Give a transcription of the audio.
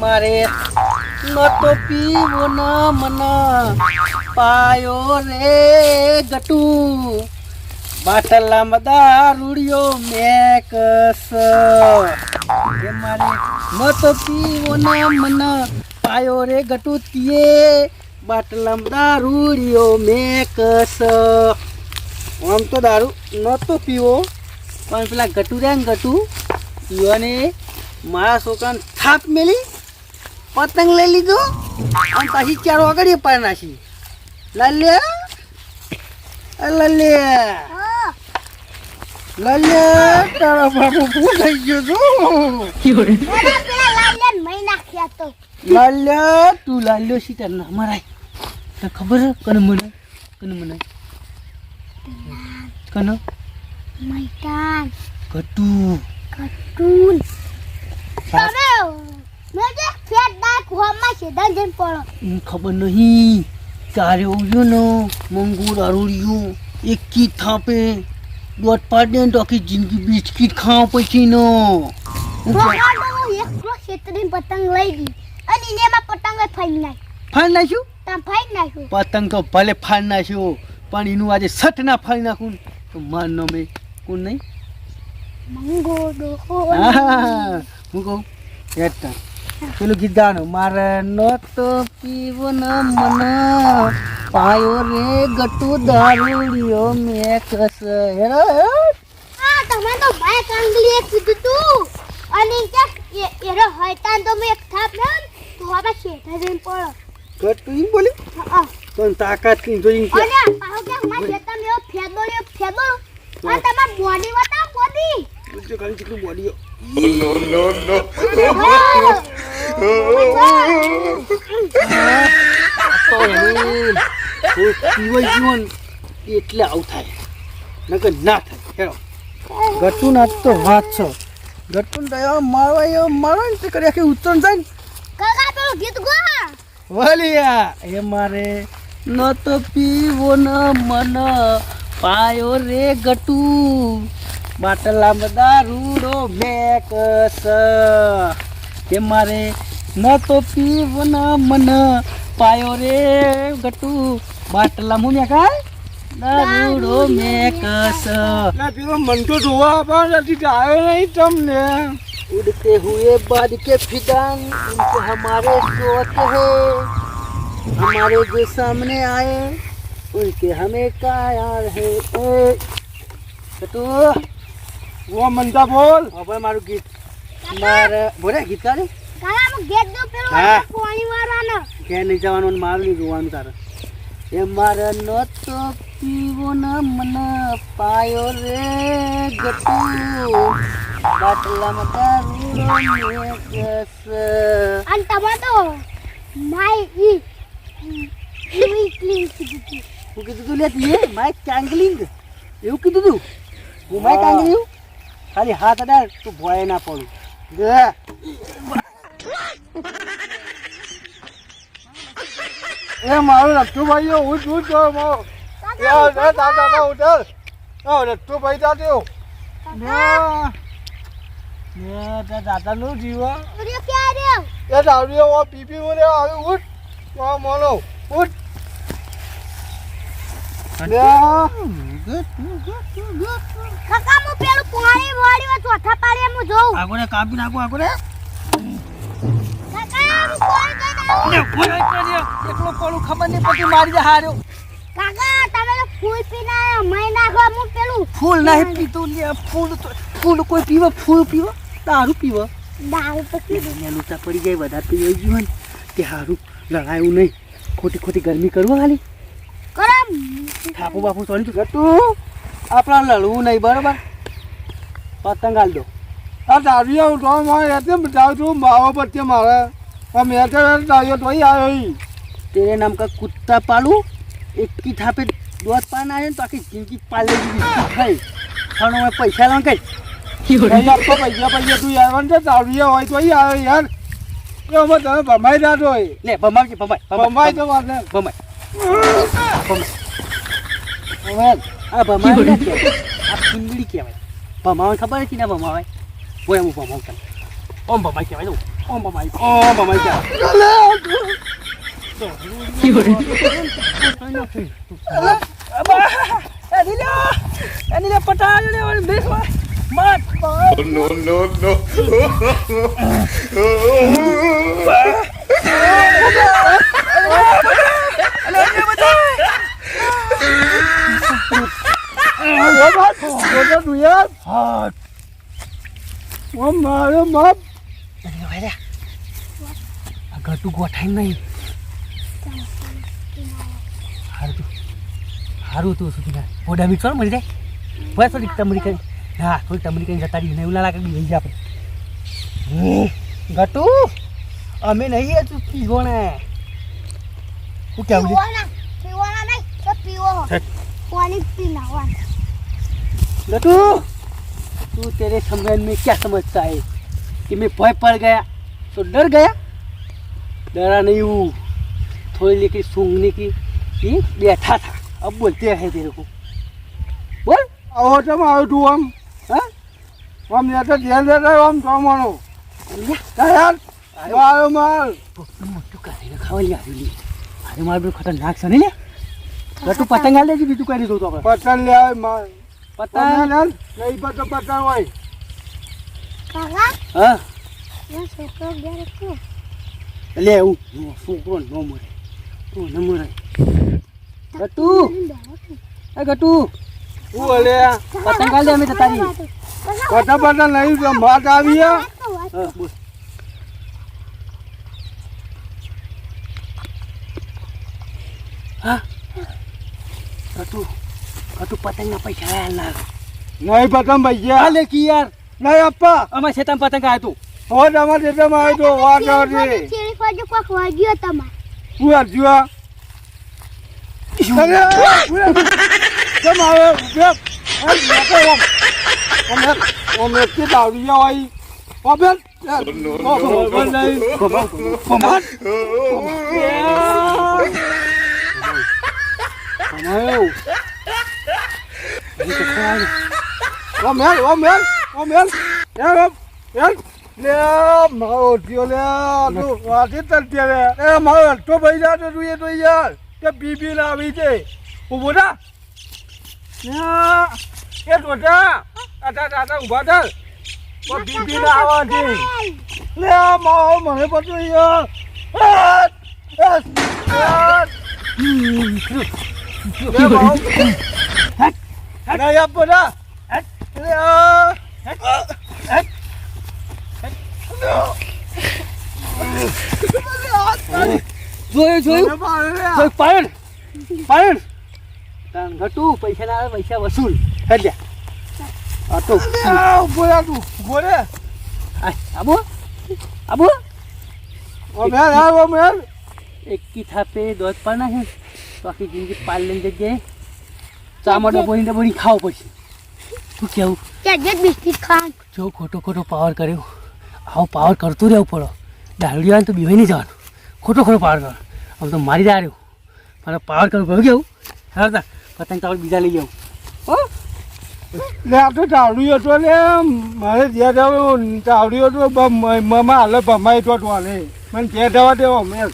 મારે નતો પીવો ન મન. પાયો રે ગટુ. બાટલામાં દારૂડિયો મેકસ. એ મારે નતો પીવો ન મન. પાયો રે ગટુ તીએ. બાટલામાં દારૂડિયો મેકસ. આમ તો દારૂ નતો પીવો, પણ પેલા ગટુ રે ને ગટુ પીવાને મારા છોકરાને થાપ મેલી. પતંગ લઈ લીધો અને પાછી ચાર આગળ પાડી નાખી લાલ્યા એ લાલ્યા હા લાલ્યા તારા બાપુ ભૂલ થઈ ગયો છું મને પેલા લાલ્યાન મહી નાખ્યા તો લાલ્યા તું લાલ્યો સી તાર ના મરાય તને ખબર છે કને મનાય કને મનાય કને મૈદાન ગટુ કટુન તમે ખબર નહીં. તારે ઉગ્યો ને મંગુ એક કીટ થાપે દોટ પાડે ને તો આખી જિંદગી બિસ્કીટ ખાવ પછી નો. પતંગ લઈ ગઈ. અને એમાં પતંગ ફાઈ નાખ ફાડ નાખ્યું? તમે ફાઈ નાખ્યું. પતંગ તો ભલે ફાડ નાખ્યો પણ એનું આજે સટ ના ફાડી નાખું. તો માર નો મેં કોણ નહીં? મંગો ડોહો. હા, હું કહું પેલું ગીત ગાવાનું. મારે નતો પીવો ન મન. પાયો રે ગટુ દારૂડિયો મે કસ. હેરો હા તમે તો ભાઈ કાંગલી કીધું તું. અને કે એરો હોય તાન તો મે એક થાપ ને તો હવે શેઠા જઈને પડો ગટુ એમ બોલી? હા તો તાકાત કઈ જોઈ કે. અને પાહો કે હમણાં ખેતરમાં એવો ફેદો ને ફેદો. અને તમાર બોડી? બતાવ બોડી જો ખાલી કેટલું બોડી તો એની જીવન એટલે આવું થાય નકર ના થાય હેરો ગટુ ના તો વાત છો ગટુ દયા મારવા એવો મારવા ને કરી આખી ઉત્તરણ જાય કાકા પેલું વલિયા એ મારે ન તો પીવો ન મન પાયો રે ગટુ બધા રૂડો મેકસ એ મારે ન તો પીવો ન મન પાયો રે ગટુ બાટલામાં હું મેકાય દારૂડો મેકસ ના પેલો મન તો જોવા પણ નથી આવ્યો નહીં તમને उड़ते हुए बाद के फिदान उनसे हमारे सोच है हमारे जो सामने आए उनके हमें क्या यार है ए तो વો મનતા બોલ હવે મારું ગીત મારે બોલે ગીત કાઢે કાકા હું દો પેલો હા. પાણી વાળવાનો ઘેર નહીં જવાનું અને મારું નહીં જોવાનું તારે. એ મારે ન તો પીવો ન મન પાયો રે ગટુ. બાટલામાં દારૂ મેકસ અને તમે તો માય ઈ ઈ ક્લીન કીધું હું કીધું તું લે તીએ માય કાંગલિંગ એવું કીધું તું? હું માય કાંગલિંગ ખાલી હાથ અડાડ તું ભોય ના પડું લે એ મારો રટ્ટુભાઈ ઉઠ ઉઠ જો મો યાર ના દાદા ના ઉઠ ઓ રટ્ટુભાઈ દાદા ને તે દાદા નું જીવા એ દારૂ પીપી મને આવે ઉઠ. મોનો ઉઠ. કાકા હું પેલું પાણી વાળ્યું ચોથા પાડે હું જોઉં. આગોને કાપી નાખો આગોને? હું પાણી એકલો કોનું ખબર નહીં પડતી મારી જે હાર્યો કાકા તમે તો ફૂલ પીને મય નાખો હું પેલું. ફૂલ નહીં પીતું લે ફૂલ તો ફૂલ કોઈ પીવો? ફૂલ પીવો? દારૂ પીવો? દારૂ તો પીધું એને લૂંટા પડી જાય વધારે પી ગયું ને કે લડાયું નહીં. ખોટી ખોટી ગરમી કરવું ખાલી કરમ થાપુ બાપુ સોની તું આપણા લડવું નહીં બરોબર? પતંગ હાલ દો. આ દારૂ એટલે જાઉં છું. માવો પછી મારે. મેં તો દારૂ તો આવ્યો ઈ તેરે નામ કા કુત્તા પાલુ? એક કી થાપે દોત પાન આવે તો આખી જિંદગી પાલે દીધી ખાઈ ખાણો મેં પૈસા લાવ કઈ. આપતો પૈસા પૈસા તું આવ્યો છે દારૂ હોય તો ઈ આવ્યો યાર. એ અમે તમે ભમાઈ ના તો લે ભમાવજે ભમાય ભમાઈ તો વાત ને ભમાય. ભમાય. આ ભમાય આ ફૂંદડી કહેવાય. ભમાવા ખબર છે ના ભમાવાય? કોઈ હું ભમાવ તને. ઓમ ભમાઈ કહેવાય તો ઓમ ભમાઈ ઓમ ભમાઈ કહેવાય no, no, no. જોજો તું યાર હા ઓમ મારો બાપ આ ઘટું ગોઠાઈ નહીં હારું તું હારું તું સુધી ના ઓડા મીઠ છો મરી જાય બસ થોડીક ટમરી કરી હા થોડીક ટમરી કરીને જતા રહીએ એવું ના લાગે કે લઈ જાય આપણે ઘટુ અમે નહીં હજુ પીવોણે શું કેવું છે? પીવાના પીવાના નહીં તો પીવો હેટ. પાણી પીનાવાના गटू तू तेरे समय में क्या समझता है कि मैं भय पड़ गया तो डर गया डरा नहीं हूँ थोड़ी लेकर सूंघने की की बैठा था अब बोलते हैं तेरे को बोल આવો તમે આવ્યું તું આમ हाँ આમ યાર તો ધ્યાન દેતા આમ જમવાનું लिया યાર મારો માલ મોટું કરીને ખાવા લે આવી લે અરે મારે બધું ખતરનાક છે ને લે ગટુ પતંગ હાલ દેજે બીજું કરી દઉં તો આપણે પતંગ લે આવે માલ પતંગ પતંગ નહીં પતો પતંગ હોય કાકા હા? એ છોકરો ઘેર હતો લે એવું છોકરો ન મરે તું ન મરે ગટુ. એ ગટુ. શું હલે પતંગ દે અમે પતંગ પતંગ નહીં તો માત આવી હે. બોલ હા પતંગના પૈસા ના. નહીં પતંગ ભાઈ ગયા હાલે કી યાર નહીં આપવા. અમાર ખેતરમાં પતંગ આવ્યો તું હવે તમારે જેટલામાં આવ્યો તો વાત આવતી ચીરી ફોડી કોક વાગ્યો તમારે. શું? અરજ્યું અરે કેમ આવે ઉભે ઓમ નાખો ઓમ. ઓમ ઓમ એટલી દાવડી હેર no, ઓમ નહીં ઓમ હેર અમાયો અહીં તો ખરાય ને. ઓમ હેર ઓમ હેર હેર હેર ઓમ હેર લે મારો થયો લે તું વાતી તરતી રે એ મારો તો ભાઈ જા તો તું યાર. કે બીબી ના આવી છે. ઊભો થા. એ ટોટા આટા આટા ઊભા થા. ઓ બીબી ના આવવાની લે મારો મને પતો યાર. લે મારો. નહીં આપો ના લે. જોયું જોયું? મારે પાયણ? પાયણ? તાન ઘટુ પૈસા ના આવે પૈસા વસૂલ. હેડ્યા આ તો રે તું, ઊભો રે. આ, આબો? આબો? ઓમ હેર, હેર, ઓમ એક કી થાપે દોધ પાના છે. તો આખી જિંદગી પાલ લઈને જગ્યાએ ચામડો બોલીને બોલી ખાવું પડશે. શું કેવું? ત્યાં જે બિસ્કિટ ખાન જો ખોટો ખોટો પાવર કર્યો. આવો પાવર કરતું રહેવું પડો. દારૂડી આવે તો બીવાય નહીં જવાનું. ખોટો ખોટો પાવર કરો આમ તો મારી દાર્યો મારે પાવર કરવું ભાઈ કેવું? હા તા પતંગ તો બીજા લઈ જાઉં હો? લે આ તો ચાવડી હતો ને મારે જ્યાં જવું ચાવડી હતું મમા હાલે ભમાઈ તો મને ત્યાં જવા દેવો મેં.